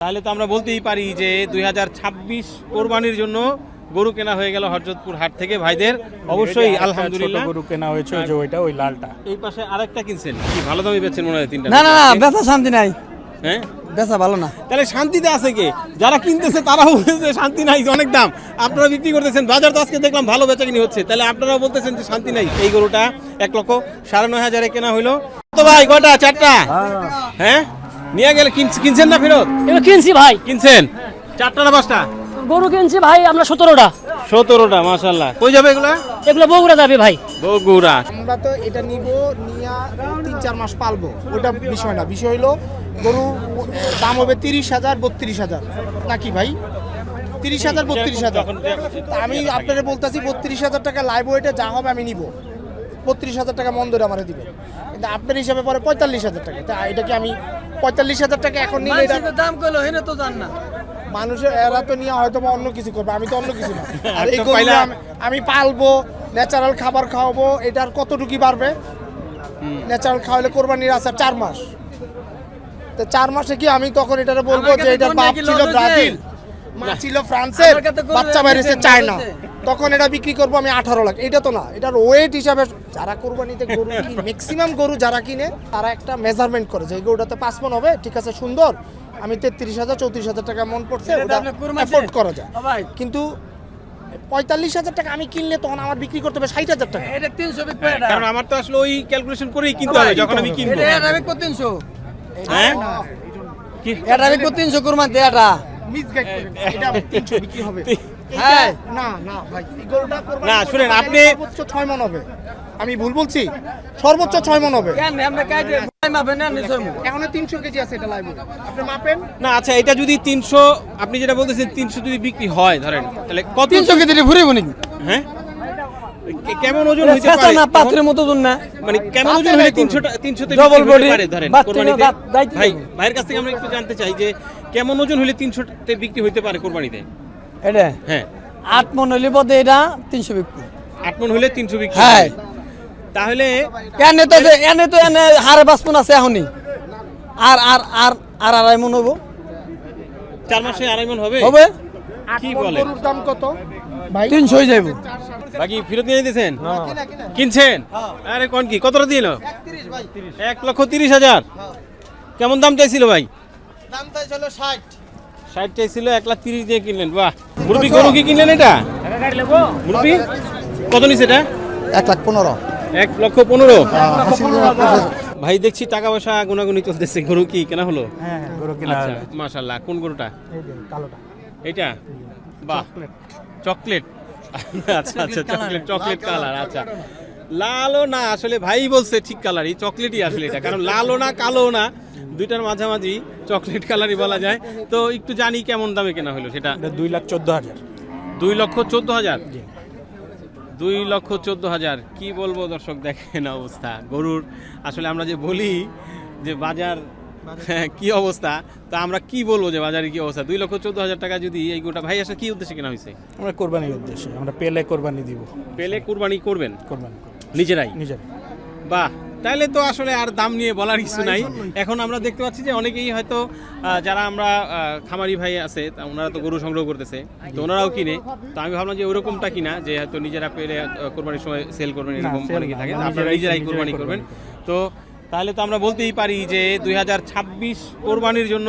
তাহলে তো আমরা বলতেই পারি যে দুই হাজার ছাব্বিশ কোরবানির জন্য গরু কেনা হয়ে গেল হরজতপুর হাট থেকে ভাইদের। অবশ্যই আলহামদুলিল্লাহ ছোট গরু কেনা হয়েছে যে ওইটা ওই লালটা। এই পাশে আরেকটা কিনছেন? কি ভালো দামে বেচছেন মনে হয় তিনটা? না না না বেচা শান্তি নাই। হ্যাঁ? বেচা ভালো না। তাহলে শান্তিতে আছে কে? যারা কিনতেছে তারাও বলতেছে শান্তি নাই অনেক দাম। আপনারা বিক্রি করতেছেন বাজার তো আজকে দেখলাম ভালো বেচাকিনি হচ্ছে। তাহলে আপনারাও বলতেছেন যে শান্তি নাই এই গরুটা এক লক্ষ সাড়ে নয় হাজারে কেনা হইল। তো ভাই কটা চারটা? হ্যাঁ? নিয়ে গেলে কিন- কিনছেন না ফেরত? এগুলো কিনছি ভাই। কিনছেন? চারটা না পাঁচটা? গরু কিনছি ভাই আমরা সতেরোটা। সতেরোটা মাসাল্লাহ কই যাবে এগুলা? এগুলো বগুড়া যাবে ভাই। বগুড়া। আমরা তো এটা নিব নিয়া তিন চার মাস পালবো। ওটা বিষয় না। বিষয় হলো গরু দাম হবে তিরিশ হাজার বত্রিশ হাজার। নাকি ভাই? তিরিশ হাজার বত্রিশ হাজার। আমি আপনাদের বলতেছি বত্রিশ হাজার টাকা লাইভ ওয়েটে যা হবে আমি নিব। বত্রিশ হাজার টাকা মন ধরে আমার দিবে। কিন্তু আপনার হিসাবে পরে পঁয়তাল্লিশ হাজার টাকা। তা এটা কি আমি পঁয়তাল্লিশ হাজার টাকা এখন নিলে এটা দাম কইলো হেনে তো জান না। মানুষের এরা তো নিয়ে হয়তো বা অন্য কিছু করবে আমি তো অন্য কিছু না। আর এই তো গরুগুলো আমি- পালবো ন্যাচারাল খাবার খাওয়াবো এটার কতটুকু বাড়বে? ন্যাচারাল খাওয়ালে কোরবানির আছে চার মাস। তো চার মাসে কি আমি তখন এটারে বলব যে এটার বাপ ছিল ব্রাজিল? মা ছিল ফ্রান্সের বাচ্চা লস চায়না? তখন এটা বিক্রি করব আমি আঠারো লাখ। এটা তো না এটার ওয়েট হিসাবে যারা কোরবানিতে গরু ম্যাক্সিমাম গরু যারা কিনে তারা একটা মেজারমেন্ট করে যে গরুটাতে পাঁচ মন হবে ঠিক আছে সুন্দর আমি তেত্রিশ হাজার চৌত্রিশ হাজার টাকা মন পড়ছে ওটা করা যায়। কিন্তু পঁয়তাল্লিশ হাজার টাকা আমি কিনলে তখন আমার বিক্রি করতে হবে ষাট হাজার টাকা। এটা তিনশো কারণ আমার তো আসলে ওই ক্যালকুলেশন করেই কিনতে হবে যখন আমি কিনবো। এটা বিকবো তিনশো। হ্যাঁ? কি? এটা বিকবো তিনশো কুরবানিতে এটা। মিসগাইড এটা তিনশো বিক্রি হবে। হ্যাঁ। না না ভাই এই না, শুনেন, আপনি- সর্বোচ্চ ছয় মন হবে। আমি ভুল বলছি? সর্বোচ্চ ছয় মন হবে। কেন আমরা কাজে মাপে না এখন তিনশো কেজি আছে এটা লাইভ আপনি মাপেন? না আচ্ছা এটা যদি তিনশো আপনি যেটা বলতেছেন তিনশো যদি বিক্রি হয় ধরেন তাহলে কত তিনশো কেজি ঘুরে হ্যাঁ? কেমন ওজন হইতে পারে? না পাত্রের মতো না। মানে কেমন ওজন হলে তিনশো তিনশোতে Double বিক্রি হতে ধরেন কোরবানিতে ভাই ভাইয়ের কাছ থেকে আমরা একটু জানতে চাই যে কেমন ওজন হলে তিনশোতে বিক্রি হইতে পারে কোরবানিতে? এটা? হ্যাঁ। আট মন হইলে পদে এটা তিনশো আট মন তিনশো বিক্রি। হ্যাঁ। তাহলে এনে তো এনে তো এনে হারে পাঁচ মন আছে এখনই। আর আর আর আর আড়াই মন হব। চার মাসে আড়াই মন হবে? হবে। কি মণ দাম কত? তিনশো হয়ে যাইব। বাকি ফেরত নিয়ে কিনছেন? আরে কোন কি? কতটা দিল? এক লক্ষ তিরিশ হাজার। কেমন দাম চাইছিল ভাই? দাম চাইছিল ষাট। ষাট চাইছিল এক লাখ তিরিশ দিয়ে কিনলেন বাহ। মুরব্বি গরু কি কিনলেন এটা? মুরব্বি কত নিছে এটা? এক লাখ পনেরো। এক লক্ষ পনেরো? ভাই দেখছি টাকা পয়সা গুনাগুনি চলতেছে গরু কি কেনা হলো? হ্যাঁ গরু কেনা আচ্ছা হলো। কোন গরুটা? কালোটা। এইটা? বাহ চকলেট। আচ্ছা আচ্ছা চকলেট চকলেট কালার। আচ্ছা। লালও না আসলে ভাই বলছে ঠিক কালারই চকলেটই আসলে এটা কারণ লালও না কালো না। দুইটার মাঝামাঝি চকলেট কালারই বলা যায়। তো একটু জানি কেমন দামে কেনা হলো সেটা। দুই লাখ চোদ্দ হাজার। দুই লক্ষ চোদ্দ হাজার? দুই লক্ষ চোদ্দ হাজার। কি বলব দর্শক দেখেন অবস্থা। গরুর আসলে আমরা যে বলি যে বাজার হ্যাঁ, কি অবস্থা তা আমরা কি বলব যে বাজারে কি অবস্থা? দুই লক্ষ চোদ্দ হাজার টাকা যদি এই গোটা ভাই আসলে কি উদ্দেশ্যে কেনা হয়েছে? আমরা কোরবানির উদ্দেশ্যে। আমরা পেলে কোরবানি দিব। পেলে কোরবানি করবেন? কোরবানি করব। নিজেরাই? নিজের বাহ! তাহলে তো আসলে আর দাম নিয়ে বলার কিছু নাই। এখন আমরা দেখতে পাচ্ছি যে অনেকেই হয়তো যারা আমরা খামারি ভাই আছে ওনারা তো গরু সংগ্রহ করতেছে তো ওনারাও কিনে। তো আমি ভাবলাম যে ওরকমটা কিনা যে হয়তো নিজেরা পেলে কোরবানির সময় সেল করবেন এরকম অনেকে থাকে আপনারা নিজেরাই- কোরবানি কোরবানি। তো তাহলে তো আমরা বলতেই পারি যে দুই হাজার ছাব্বিশ কোরবানির জন্য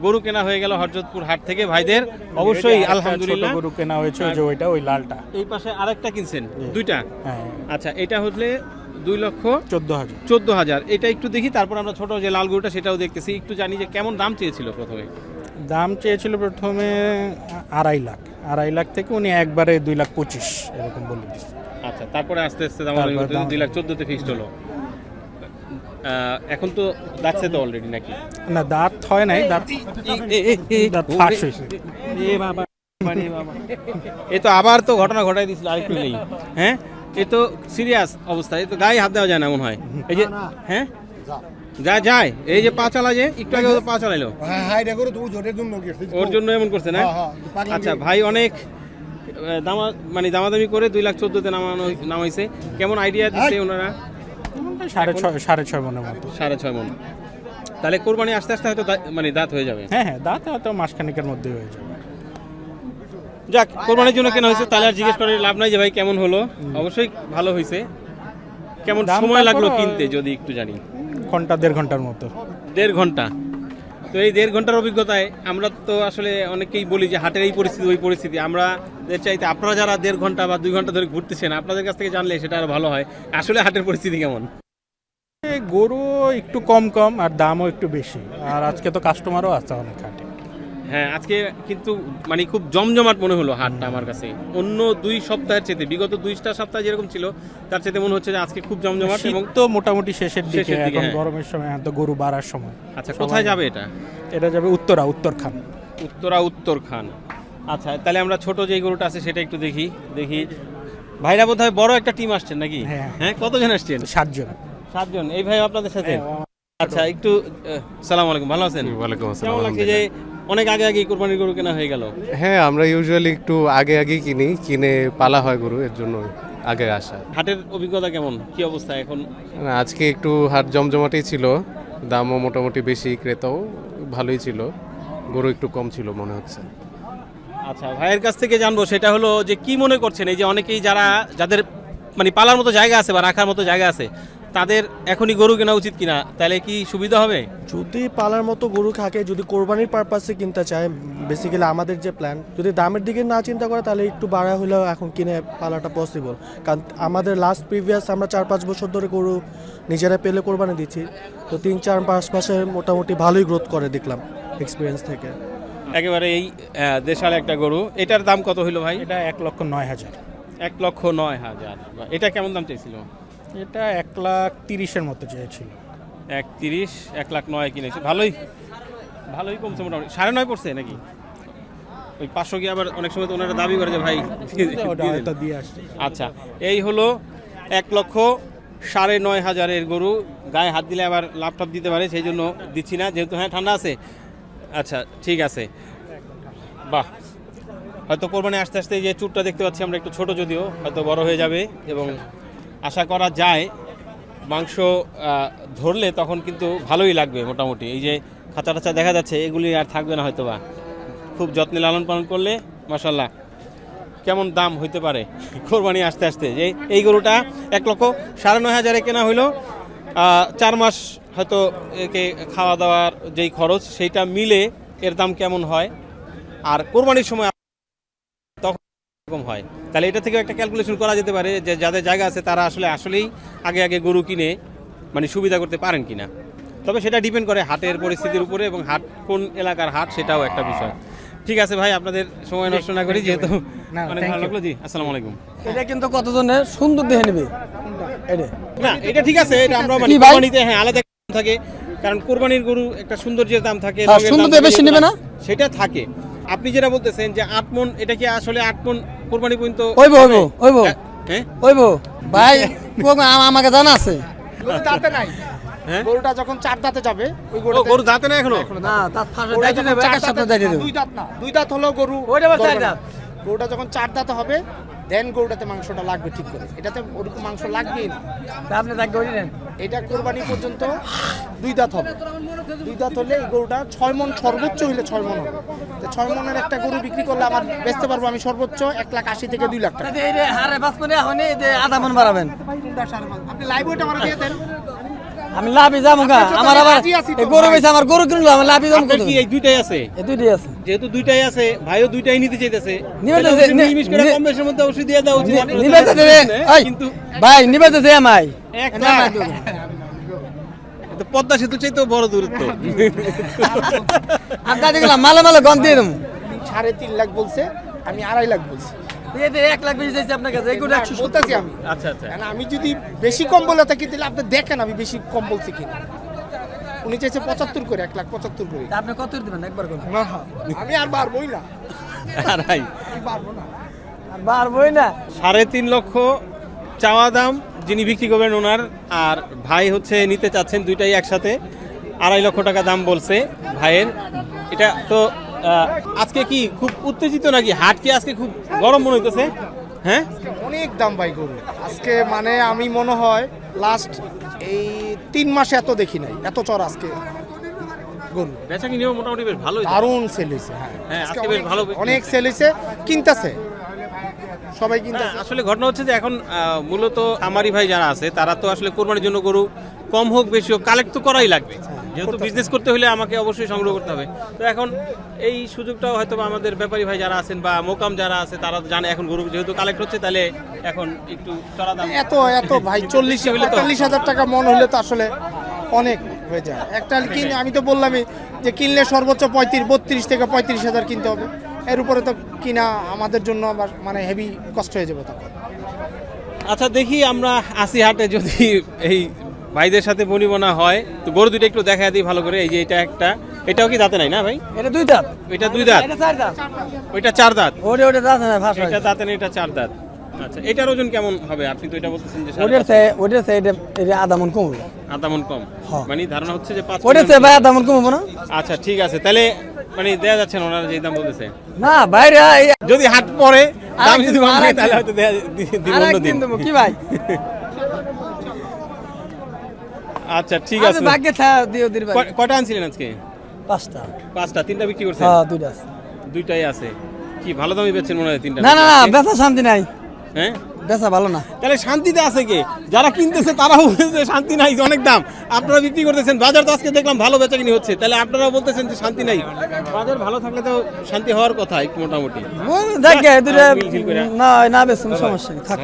গরু কেনা হয়ে গেল হরজতপুর হাট থেকে। ভাইদের অবশ্যই আলহামদুলিল্লাহ। গরু কেনা হয়েছে যে ওইটা ওই লালটা। এই পাশে আরেকটা কিনছেন দুইটা? হ্যাঁ। আচ্ছা এটা হলে দুই লক্ষ চোদ্দ হাজার চোদ্দ হাজার এটা একটু দেখি তারপর আমরা ছোট যে লাল গরুটা সেটাও দেখতেছি একটু জানি যে কেমন দাম চেয়েছিল প্রথমে দাম চেয়েছিল প্রথমে আড়াই লাখ আড়াই লাখ থেকে উনি একবারে দুই লাখ পঁচিশ এরকম বলে দিচ্ছে আচ্ছা তারপরে আস্তে আস্তে দাম দুই লাখ চোদ্দতে ফিক্সড হলো এখন তো যাচ্ছে তো অলরেডি নাকি না দাঁত হয় নাই দাঁত দাঁত ফাঁস হয়েছে এ বাবা মানে বাবা এ তো আবার তো ঘটনা ঘটাই দিছিল আরেকটু নেই হ্যাঁ এ তো সিরিয়াস অবস্থা এ তো গায়ে হাত দেওয়া যায় না মনে হয়। এই যে হ্যাঁ? যায় যায়। এই যে পা চালা যে একটু আগে পা চালাইলো। হ্যাঁ হ্যাঁ ওর জন্য এমন করছে না? হ্যাঁ, আচ্ছা ভাই অনেক দামা মানে দামাদামি করে দুই লাখ চোদ্দতে নামানো নামাইছে। কেমন আইডিয়া দিচ্ছে ওনারা? সাড়ে ছয় সাড়ে ছয় মনের মতো। সাড়ে ছয় মন। তাহলে কোরবানি আস্তে আস্তে হয়তো মানে দাঁত হয়ে যাবে। হ্যাঁ হ্যাঁ দাঁত হয়তো মাসখানিকের মধ্যে হয়ে যাবে। যাক কোরবানির জন্য কেনা হয়েছে তাহলে আর জিজ্ঞেস করে লাভ নাই যে ভাই কেমন হলো? অবশ্যই ভালো হয়েছে। কেমন সময় লাগল কিনতে যদি একটু জানি? ঘণ্টা দেড় ঘণ্টার মতো। দেড় ঘণ্টা। তো এই দেড় ঘণ্টার অভিজ্ঞতায় আমরা তো আসলে অনেকেই বলি যে হাটের এই পরিস্থিতি ওই পরিস্থিতি। আমরা এর চাইতে আপনারা যারা দেড় ঘণ্টা বা দুই ঘণ্টা ধরে ঘুরতেছেন আপনাদের কাছ থেকে জানলে সেটা আরও ভালো হয়। আসলে হাটের পরিস্থিতি কেমন? গরু একটু কম কম আর দামও একটু বেশি। আর আজকে তো কাস্টমারও আছে অনেক হ্যাঁ আজকে কিন্তু মানে খুব জমজমাট মনে হলো হাটটা আমার কাছে। অন্য দুই সপ্তাহের চেতে বিগত দুইটা সপ্তাহ যেরকম ছিল তার চেতে মনে হচ্ছে যে আজকে খুব জমজমাট এবং তো মোটামুটি শেষের দিকে এখন হ্যাঁ। গরমের সময় তো গরু বাড়ার সময়। আচ্ছা কোথায় যাবে এটা? এটা যাবে উত্তরা উত্তরখান। উত্তরা উত্তর খান আচ্ছা তাহলে আমরা ছোট যে গরুটা আছে সেটা একটু দেখি দেখি। ভাইরা বোধহয় বড় একটা টিম আসছেন নাকি? হ্যাঁ। হ্যাঁ কতজন আসছেন? সাতজন। সাতজন। এই ভাই আপনাদের সাথে? হ্যাঁ, আচ্ছা একটু সালাম আলাইকুম ভালো আছেন? ওয়ালাইকুম আসসালাম কেমন লাগছে যে অনেক আগে আগে কোরবানির গরু কেনা হয়ে গেল? হ্যাঁ আমরা ইউজুয়ালি একটু আগে আগে কিনি কিনে পালা হয় গরু এর জন্য আগে আসা। হাটের অভিজ্ঞতা কেমন? কি অবস্থা এখন? আজকে একটু হাট জমজমাটেই ছিল দামও মোটামুটি বেশি ক্রেতাও ভালোই ছিল গরু একটু কম ছিল মনে হচ্ছে। আচ্ছা ভাইয়ের কাছ থেকে জানব সেটা হলো যে কি মনে করছেন? এই যে অনেকেই যারা যাদের মানে পালার মতো জায়গা আছে বা রাখার মতো জায়গা আছে তাদের এখনই গরু কেনা উচিত কিনা? তাহলে কি সুবিধা হবে? যদি পালার মতো গরু থাকে যদি কোরবানির পারপাসে কিনতে চায় বেসিক্যালি আমাদের যে প্ল্যান যদি দামের দিকে না চিন্তা করে তাহলে একটু বাড়া হলেও এখন কিনে পালাটা পসিবল কারণ আমাদের লাস্ট প্রিভিয়াস আমরা চার পাঁচ বছর ধরে গরু নিজেরা পেলে কোরবানি দিচ্ছি। তো তিন চার পাঁচ মাসে মোটামুটি ভালোই গ্রোথ করে দেখলাম এক্সপিরিয়েন্স থেকে। একেবারে এই দেশাল একটা গরু। এটার দাম কত হইল ভাই? এটা এক লক্ষ নয় হাজার। এক লক্ষ নয় হাজার। এটা কেমন দাম চাইছিল? এটা এক লাখ তিরিশের মতো চেয়েছিল। এক তিরিশ এক লাখ নয় কিনেছে। ভালোই। ভালোই কমছে মোটামুটি। সাড়ে নয় পড়ছে নাকি? ওই পাঁচশো কি আবার অনেক সময় তো ওনারা দাবি করে যে ভাই আচ্ছা এই হলো এক লক্ষ সাড়ে নয় হাজারের গরু। গায়ে হাত দিলে আবার ল্যাপটপ দিতে পারে সেই জন্য দিচ্ছি না যেহেতু হ্যাঁ ঠান্ডা আছে। আচ্ছা ঠিক আছে। বাহ। হয়তো কোরবানি আস্তে আস্তে যে চুটটা দেখতে পাচ্ছি আমরা একটু ছোট যদিও হয়তো বড় হয়ে যাবে এবং আশা করা যায় মাংস ধরলে তখন কিন্তু ভালোই লাগবে মোটামুটি। এই যে খাঁচা টাচা দেখা যাচ্ছে, এগুলি আর থাকবে না হয়তো বা খুব যত্নে লালন পালন করলে মাসাল্লাহ কেমন দাম হইতে পারে? কোরবানি আসতে আসতে। যে এই গরুটা এক লক্ষ সাড়ে নয় হাজারে কেনা হইল। চার মাস হয়তো একে খাওয়া দাওয়ার যেই খরচ, সেইটা মিলে এর দাম কেমন হয়? আর কোরবানির সময় এরকম হয়। তাহলে এটা থেকে একটা ক্যালকুলেশন করা যেতে পারে যে যাদের জায়গা আছে তারা আসলে আসলেই আগে আগে গরু কিনে মানে সুবিধা করতে পারেন কিনা। তবে সেটা ডিপেন্ড করে হাটের পরিস্থিতির উপরে এবং হাট কোন এলাকার হাট সেটাও একটা বিষয়। ঠিক আছে ভাই আপনাদের সময় নষ্ট না করি যেহেতু না, অনেক ভালো লাগল। জি আসসালামু আলাইকুম। এটা কিন্তু কতজনের সুন্দর দেখে নেবে? এটা না এটা ঠিক আছে এটা আমরা মানে কোরবানিতে হ্যাঁ আলাদা থাকে। কারণ কোরবানির গরু একটা সৌন্দর্যের দাম থাকে সুন্দর দাম থাকে, বেশি নেবে না? সেটা থাকে। আপনি যেটা বলতেছেন যে আট মন এটা কি আসলে আট মন কোরবানি পর্যন্ত ওইব ওইব ওইব হ্যাঁ ওইব ভাই আমাকে জানা আছে? দাঁতে নাই। হ্যাঁ? গরুটা যখন চার দাঁতে যাবে ওই গরু গরু দাঁতে না এখনও? না দাঁত ফাঁসে চার দুই দাঁত না দুই দাঁত হলো গরু ওইটা চার। দাঁত। গরুটা যখন চার দাঁতে হবে দেন গরুটাতে মাংসটা লাগবে ঠিক করে। এটাতে ওরকম মাংস লাগবে না। আপনি তাকে ওই এটা কোরবানি পর্যন্ত দুই দাঁত হবে। দুই দাঁত হলে এই গরুটা ছয় মন সর্বোচ্চ হইলে ছয় মন হবে। তো ছয় মনের একটা গরু বিক্রি করলে আমার বেচতে পারব আমি সর্বোচ্চ এক লাখ আশি থেকে দুই লাখ টাকা। আধা মন বাড়াবেন। আপনি লাইভ ওইটা আমার দিয়ে দেন। আমি লাভই যাব আমার আবার গরু ভাই। আমার গরু কিনলো আমি যাব কি এই দুইটাই আছে? এই দুইটাই আছে। যেহেতু দুইটাই আছে ভাইও দুইটাই নিতে চাইতেছে। নিবে তো তাহলে যে- অবশ্যই নি- মিশমিশ করে কম বেশের মধ্যে অবশ্যই দিয়ে উচিত। দেবে কিন্তু ভাই নিবে তো দে আমায়। এক লাখ। পদ্মা সেতু চাইতেও বড় দূরত্ব। দাদি গেলাম মালে মালে গন দিয়ে দেবো। সাড়ে তিন লাখ বলছে আমি আড়াই লাখ বলছি। এই যে এক লাখ বেশি চাইছি আপনার কাছে এই একশো বলতেছি আমি। আচ্ছা আচ্ছা। আমি যদি বেশি কম বলে থাকি তাহলে আপনি দেখেন আমি বেশি কম বলছি কিনা। উনি চাইছে পঁচাত্তর করে এক লাখ পঁচাত্তর করে। আপনি কত দিবেন? একবার কোন আমি আর পারবোই না। আড়াই আমি না। বাড়বই না। সাড়ে তিন লক্ষ চাওয়া দাম যিনি বিক্রি করবেন ওনার আর ভাই হচ্ছে নিতে চাচ্ছেন দুইটাই একসাথে। আড়াই লক্ষ টাকা দাম বলছে ভাইয়ের। এটা তো আজকে কি খুব উত্তেজিত নাকি? হাট কি আজকে খুব গরম মনে হইতেছে? হ্যাঁ? অনেক দাম ভাই গরু। আজকে মানে আমি মনে হয় লাস্ট এই তিন মাসে এত দেখি নাই এত চর আজকে গরু। বেচা কিনেও মোটামুটি বেশ ভালোই দারুণ সেল হয়েছে হ্যাঁ। হ্যাঁ, আজকে বেশ ভালো অনেক হয়েছে। সেল হয়েছে কিনতেছে। সবাই আসলে ঘটনা হচ্ছে যে এখন মূলত আমারি ভাই যারা আছে তারা তো আসলে কোরবানির জন্য গরু কম হোক বেশি হোক কালেক্ট তো করাই লাগবে। যেহেতু বিজনেস করতে হলে আমাকে অবশ্যই সংগ্রহ করতে হবে। তো এখন এই সুযোগটাও হয়তো আমাদের ব্যাপারী ভাই যারা আছেন বা মোকাম যারা আছে তারা জানে এখন গরু যেহেতু কালেক্ট হচ্ছে তাহলে এখন একটু চড়া দাম। এত এত ভাই চল্লিশ পঁয়তাল্লিশ হাজার টাকা মন হলে তো আসলে অনেক হয়ে যায়। একটা কিনে আমি তো বললামই যে কিনলে সর্বোচ্চ পঁয়ত্রিশ বত্রিশ থেকে পঁয়ত্রিশ হাজার কিনতে হবে। এর উপরে তো কিনা আমাদের জন্য আবার মানে হেভি কষ্ট হয়ে যাবে তখন। আচ্ছা দেখি আমরা আসি হাটে যদি এই ভাইদের সাথে বনিবনা হয় তো গরু দুটো একটু দেখা দিই ভালো করে এই যে এটা একটা। এটাও কি দাঁতে নাই না ভাই? এটা দুই দাঁত। এটা দুই দাঁত? এটা চার দাঁত। ওইটা চার দাঁত? ওটা ওটা দাঁত না ফাঁস এটা দাঁতে নেই এটা চার দাঁত। আচ্ছা এটার ওজন কেমন হবে? আপনি তো এটা বলতেছেন যে ওটার চেয়ে ওটার চেয়ে এটা এটা আধা মন কমবে আধা মন কম। মানে ধারণা হচ্ছে যে পাঁচ ওটার চেয়ে ভাই আধা মন কমবো না? আচ্ছা ঠিক আছে। তাহলে মানে দেয়া যাচ্ছে না ওনারা যে দাম বলতেছে? না বাইরে যদি হাট পরে দাম যদি কম তাহলে হয়তো দেয়া অন্য দিন। কি ভাই? আচ্ছা ঠিক আছে। ভাগ্যে থা দিও দির কয়টা আনছিলেন আজকে? পাঁচটা। পাঁচটা তিনটা বিক্রি করছেন? হ্যাঁ দুইটা আছে। দুইটাই আছে। কি ভালো দামই বেচছেন মনে হয় তিনটা না না না বেচা শান্তি নাই। হ্যাঁ? বেচা ভালো না। তাহলে শান্তিতে আছে কে? যারা কিনতেছে তারাও বলছে শান্তি নাই অনেক দাম। আপনারা বিক্রি করতেছেন বাজার তো আজকে দেখলাম ভালো বেচা কিনি হচ্ছে। তাহলে আপনারাও বলতেছেন যে শান্তি নাই। বাজার ভালো থাকলে তো শান্তি হওয়ার কথা একটু মোটামুটি। দেখে। না না বেশ সমস্যা থাক।